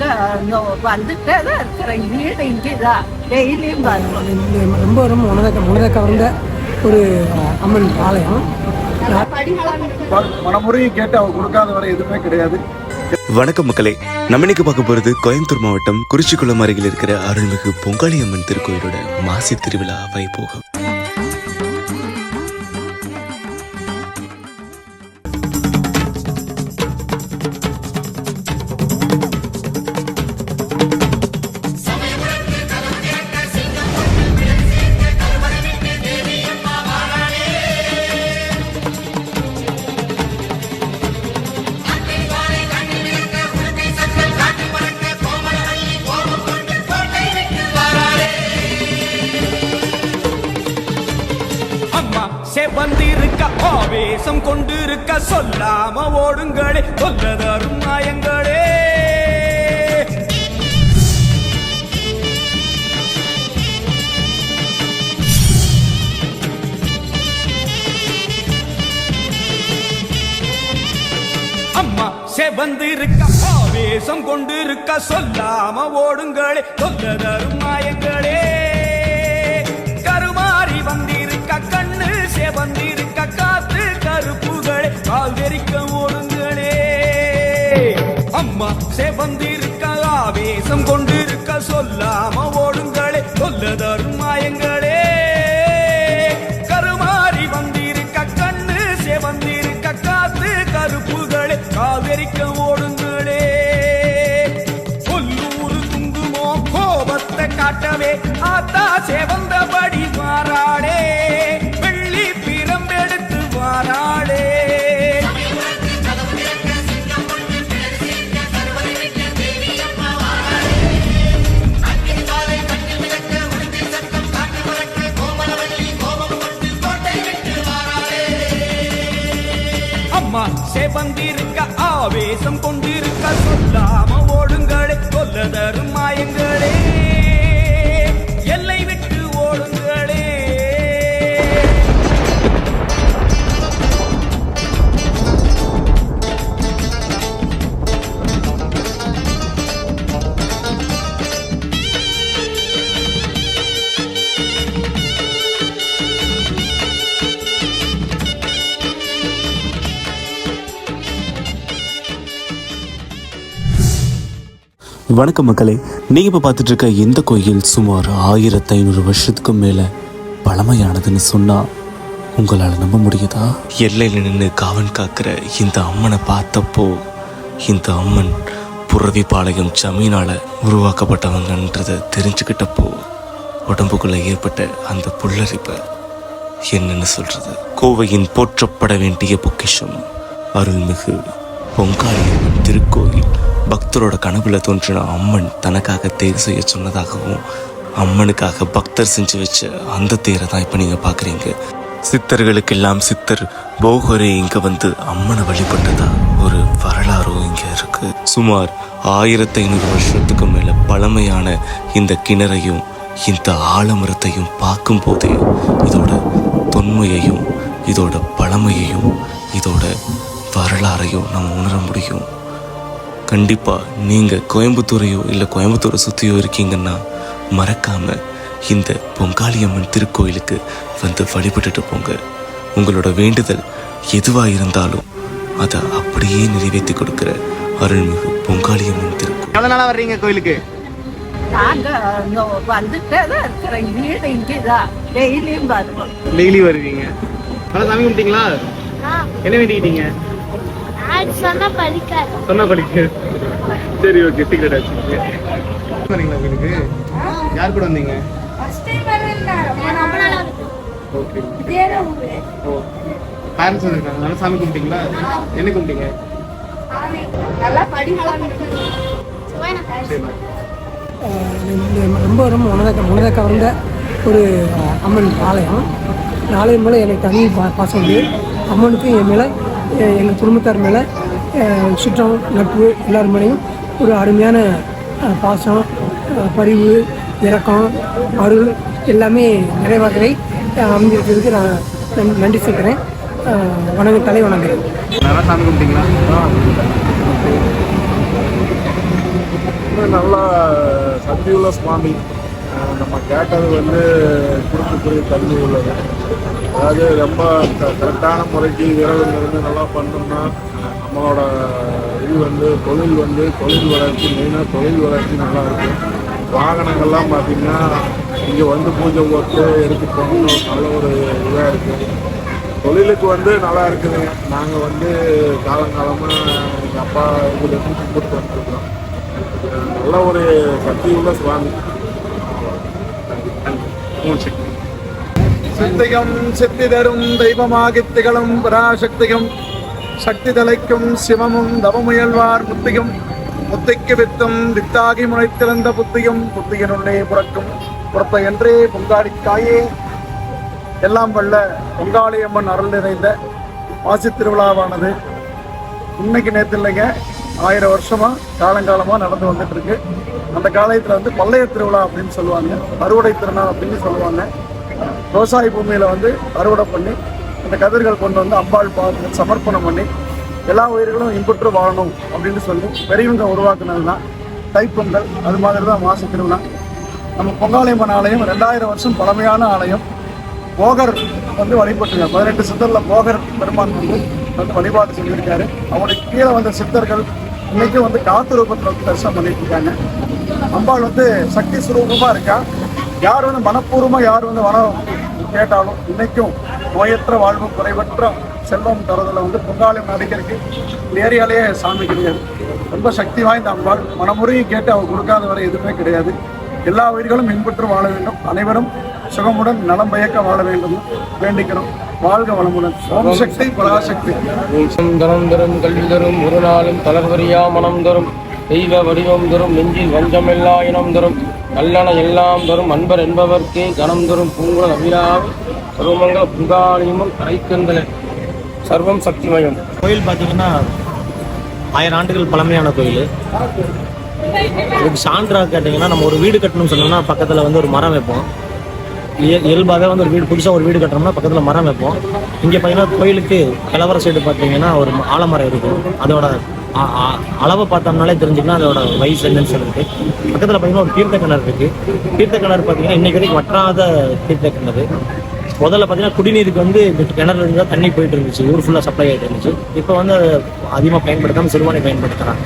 நாங்க இங்க வந்துட்டே தான் இருக்கிறோம் வீடு இங்கே தான் டெய்லியும் வருவோம் இது ரொம்ப ரொம்ப மனதை மனதை கவர்ந்த ஒரு அம்மன் ஆலயம். மனமுறையும் கேட்டு அவங்க கொடுக்காத வரை எதுவுமே கிடையாது. வணக்கம் மக்களே. நம்ம இன்னைக்கு பார்க்க போறது கோயம்புத்தூர் மாவட்டம் குறிச்சிக்குளம் அருகில் இருக்கிற அருள்மிகு பொங்காளி அம்மன் திருக்கோயிலோட மாசி திருவிழா வைபோகம். ஆவேசம் கொண்டிருக்க சொல்லாம ஓடுங்களே சொல்லதரும் நாயங்களே அம்மா செவந்து செவந்திருக்க ஆவேசம் கொண்டிருக்க சொல்லாம ஓடுங்களே சொல்ல தரும் மாயங்களே. கருமாறி வந்திருக்க கண்ணு செவந்திருக்க காத்து கருப்புகளே கால் வெறிக்க ஓடுங்களே அம்மா செவந்திருக்க ஆவேசம் கொண்டிருக்க சொல்லாம ஓடுங்களே சொல்லதரும் மாயங்களே. கருமாறி வந்திருக்க கண்ணு செவந்திருக்க காத்து கருப்புகளே காவிரிக்க ஓடுங்களே கொல்லூரு குங்குமோ கோபத்தை காட்டவே ஆத்தா சேவந்தபடி மாறாடே. ஆவேசம் கொண்டிருக்க சொல்லாம? வணக்கம் மக்களே. நீங்க இப்ப பார்த்துட்டு இருக்க இந்த கோயில் சுமார் ஆயிரத்தி ஐநூறு வருஷத்துக்கும் மேல பழமையானதுன்னு சொன்னா உங்களால் நம்ப முடியுதா? எல்லையில் நின்று காவன் காக்கிற இந்த அம்மனை பார்த்தப்போ இந்த அம்மன் புறவிப்பாளையம் ஜமீனால உருவாக்கப்பட்டவங்கன்றத தெரிஞ்சுக்கிட்டப்போ உடம்புக்குள்ள ஏற்பட்ட அந்த புல்லரிப்பை என்னன்னு சொல்றது? கோவையின் போற்றப்பட வேண்டிய பொக்கிஷம் அருள்மிகு பொங்காளியம்மன் திருக்கோயில். பக்தரோட கனவுல தோன்றின அம்மன் தனக்காக தேர் செய்ய சொன்னதாகவும் அம்மனுக்காக பக்தர் செஞ்சு வச்ச அந்த தேரை தான் இப்போ நீங்கள் பார்க்குறீங்க சித்தர்களுக்கெல்லாம் சித்தர் போகரே இங்கே வந்து அம்மனை வழிபட்டதா? ஒரு வரலாறும் இங்கே இருக்கு. சுமார் ஆயிரத்தி ஐநூறு வருஷத்துக்கு மேலே பழமையான இந்த கிணறையும் இந்த ஆலமரத்தையும் பார்க்கும்போதே இதோட தொன்மையையும் இதோட பழமையையும் இதோட வரலாறையும் நம்ம உணர முடியும். கண்டிப்பா நீங்க கோயம்புத்தூரையோ இல்ல கோயம்புத்தூரை சுத்தியோ இருக்கீங்கன்னா மறக்காம இந்த பொங்காளியம்மன் திருக்கோயிலுக்கு வந்து வழிபட்டுட்டு போங்க. உங்களோட வேண்டுதல் எதுவா இருந்தாலும் அதை அப்படியே நிறைவேற்றி கொடுக்கிற அருள்மிகு பொங்காளியம்மன் திருக்கோயில். எவ்வளவு நாளா வர்றீங்க கோயிலுக்கு? டெய்லி வருவீங்க. நல்லா சாமி கும்பிட்டீங்களா? என்ன வேண்டிக்கிட்டீங்க? சொன்னா படிக்காது சொன்னா சரி ஓகே சீக்கிரம் ஆச்சு. வரீங்களா கோயிலுக்கு யார் கூட வந்தீங்க? ஓகே ஓ பேரண்ட்ஸ் வந்திருக்காங்க. நல்லா சாமி கும்பிட்டீங்களா? என்ன கும்பிட்டீங்க? ரொம்ப ரொம்ப மனதை மனதை கவர்ந்த ஒரு அம்மன் ஆலயம். ஆலயம் மேலே எனக்கு தனி பா பாசம் உண்டு. அம்மனுக்கும் என் மேலே எங்கள் குடும்பத்தார் மேலே சுற்றம் நட்பு எல்லார் மேலேயும் ஒரு அருமையான பாசம் பரிவு இரக்கம் அருள் எல்லாமே நிறைவாகவே அமைஞ்சிருக்கிறதுக்கு நான் நன்- நன்றி சொல்கிறேன் வணங்க தலை வணங்குறேன். நல்லா சாமி கும்பிட்டீங்களா நல்லா சக்தியுள்ள சுவாமி. நம்ம கேட்டது வந்து கொடுக்கக்கூடிய தன்மை உள்ளது. அதாவது ரொம்ப கரெக்டான முறைக்கு விரதம் இருந்து நல்லா பண்ணோம்னா நம்மளோட இது வந்து தொழில் வந்து தொழில் வளர்ச்சி மெயினாக தொழில் வளர்ச்சி நல்லா இருக்கும். வாகனங்கள்லாம் பார்த்திங்கன்னா இங்கே வந்து பூஜை போட்டு எடுத்து போகணும் நல்ல ஒரு இதாக இருக்குது தொழிலுக்கு வந்து நல்லா இருக்குதுங்க நாங்கள் வந்து காலங்காலமாக எங்கள் அப்பா இதுலேருந்து கொடுத்து வந்துருக்கோம் நல்ல ஒரு சக்தி உள்ள சுவாமி. சித்திகம் சித்தி தரும் தெய்வமாகித் திகழும் பராசக்திகம் சக்தி தலைக்கும் சிவமும் தவமுயல்வார் முத்தியும் முத்திக்கு வித்தும் வித்தாகி முளைத்திறந்த புத்தியும் புத்தியினுள்ளே புறக்கும் புறப்ப என்றே பொங்காடிக்காயே எல்லாம் வல்ல பொங்காளி அம்மன் அருள் நிறைந்த மாசி திருவிழாவானது. இன்னைக்கு நேற்று இல்லைங்க ஆயிரம் வருஷமா காலங்காலமா நடந்து வந்துட்டு இருக்கு. அந்த காலத்துல வந்து பள்ளைய திருவிழா அப்படின்னு சொல்லுவாங்க. அறுவடை திருநாள் அப்படின்னு சொல்லுவாங்க. விவசாய பூமியில வந்து அறுவடை பண்ணி அந்த கதிர்கள் கொண்டு வந்து அம்பாள் பாதத்தில் சமர்ப்பணம் பண்ணி எல்லா உயிர்களும் இன்புற்று வாழணும் அப்படின்னு சொல்லி பெரியவங்க உருவாக்குனது தான் தைப்பொங்கல். அது மாதிரி தான் மாச திருவிழா. நம்ம பொங்காளியம்மன் ஆலயம் ரெண்டாயிரம் வருஷம் பழமையான ஆலயம். போகர் வந்து வழிபட்டுங்க பதினெட்டு சித்தர்ல போகர் பெருமான் வந்து வந்து வழிபாடு செஞ்சிருக்காரு. அவருடைய கீழே வந்த சித்தர்கள் இன்னைக்கு வந்து காத்து ரூபத்தில் வந்து தரிசனம் பண்ணிட்டு இருக்காங்க. அம்பாள் வந்து சக்தி சுரூபமா இருக்கா? யார் வந்து மனப்பூர்வமா யார் வந்து வரம் கேட்டாலும் இன்னைக்கும் நோயற்ற வாழ்வு குறைவற்ற செல்வம் தரதுல வந்து பொங்காலம் நடிகருக்கு இந்த ஏரியாலேயே சாமி கிடையாது. ரொம்ப சக்தி வாய்ந்த அம்பாள். மனமுறையும் கேட்டு அவர் கொடுக்காத வரை எதுவுமே கிடையாது. எல்லா உயிர்களும் இன்புற்று வாழ வேண்டும். அனைவரும் சுகமுடன் நலம் பயக்க வாழ வேண்டும். வேண்டிக்கிறோம். வாழ்க வளமுடன். ஓம் சக்தி பராசக்தி. தரம் தரும் கல்வி தரும் ஒரு நாளும் தளர்வரியா மனம் தரும். தெய்வ வடிவம் தரும் நெஞ்சில் வஞ்சமெல்லா இனம் தரும். நல்லன எல்லாம் தரும் அன்பர் என்பவர்க்கே கணம் தரும் பூங்குழல் அபிராமி சர்வமங்க புகாரியமும் கரைக்கந்தல சர்வம் சக்திமயம். கோயில் பார்த்தீங்கன்னா ஆயிரம் ஆண்டுகள் பழமையான கோயில். அதுக்கு சான்றாக கேட்டிங்கன்னா நம்ம ஒரு வீடு கட்டணும்னு சொன்னோம்னா பக்கத்தில் வந்து ஒரு மரம் வைப்போம். இயல்பாகவே வந்து ஒரு வீடு புதுசாக ஒரு வீடு கட்டுறோம்னா பக்கத்தில் மரம் வைப்போம். இங்கே பார்த்தீங்கன்னா கோயிலுக்கு கிழவர சைடு பார்த்தீங்கன்னா ஒரு ஆலமரம் இருக்கும். அதோட அளவை பார்த்தோம்னாலே தெரிஞ்சுக்கலாம் அதோட வயசு என்னன்னு சொல்லிட்டு. பக்கத்தில் பார்த்தீங்கன்னா ஒரு தீர்த்த கிணறு இருக்குது தீர்த்த கிணறு பார்த்தீங்கன்னா இன்றைக்கு வரைக்கும் வற்றாத தீர்த்த கிணறு. முதல்ல பார்த்தீங்கன்னா குடிநீருக்கு வந்து இந்த கிணறுல இருந்து தான் தண்ணி போயிட்டு இருந்துச்சு. ஊர் ஃபுல்லாக சப்ளை ஆகிட்டு இருந்துச்சு. இப்போ வந்து அதிகமாக பயன்படுத்தாமல் சிறுவாணி பயன்படுத்துகிறாங்க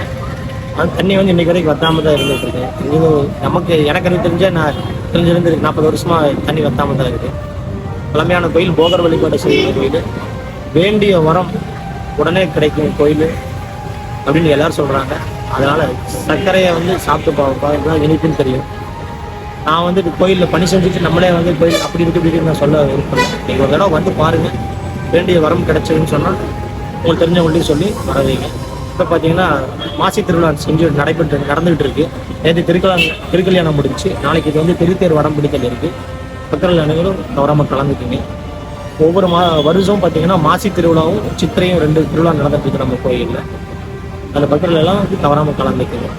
அந்த தண்ணி வந்து இன்னைக்கு வரைக்கும் வத்தாமல் தான் இருந்துட்டு இருக்கு. இது நமக்கு எனக்கு எனக்கு தெரிஞ்ச நான் தெரிஞ்சிருந்து நாற்பது வருஷமாக தண்ணி வத்தாமல் தான் இருக்குது பழமையான கோயில் போகர் வழிபாடு செய்கிற கோயில் வேண்டிய வரம் உடனே கிடைக்கும் கோயில். அப்படின்னு எல்லாரும் சொல்கிறாங்க அதனால் சர்க்கரையை வந்து சாப்பிட்டு பார்ப்போம் இனிப்புன்னு தெரியும். நான் வந்து கோயிலில் பணி செஞ்சுட்டு நம்மளே வந்து கோயில் அப்படி இருக்கு இப்படி நான் சொல்ல விருப்பம் நீங்கள் ஒரு தடவை வந்து பாருங்கள் வேண்டிய வரம் கிடைச்சதுன்னு சொன்னால் உங்களுக்கு தெரிஞ்சவங்கள்டையும் சொல்லி வர வைங்க இப்போ பார்த்தீங்கன்னா மாசி திருவிழா செஞ்சு நடைபெற்று நடந்துகிட்டு இருக்கு. நேற்று திருக்கல்யாணம் திருக்கல்யாணம் முடிஞ்சு நாளைக்கு இது வந்து திருத்தேர் வடம் பிடித்தல் இருக்கு. மக்கள் அனைவரும் கவரமாக கலந்துக்குங்க. ஒவ்வொரு மா வருஷம் பார்த்தீங்கன்னா மாசி திருவிழாவும் சித்திரையும் ரெண்டு திருவிழா நடந்துட்டு இருக்கு நம்ம கோயிலில். அந்த பக்தர்கள் எல்லாம் தவறாமல் கலந்துக்குங்க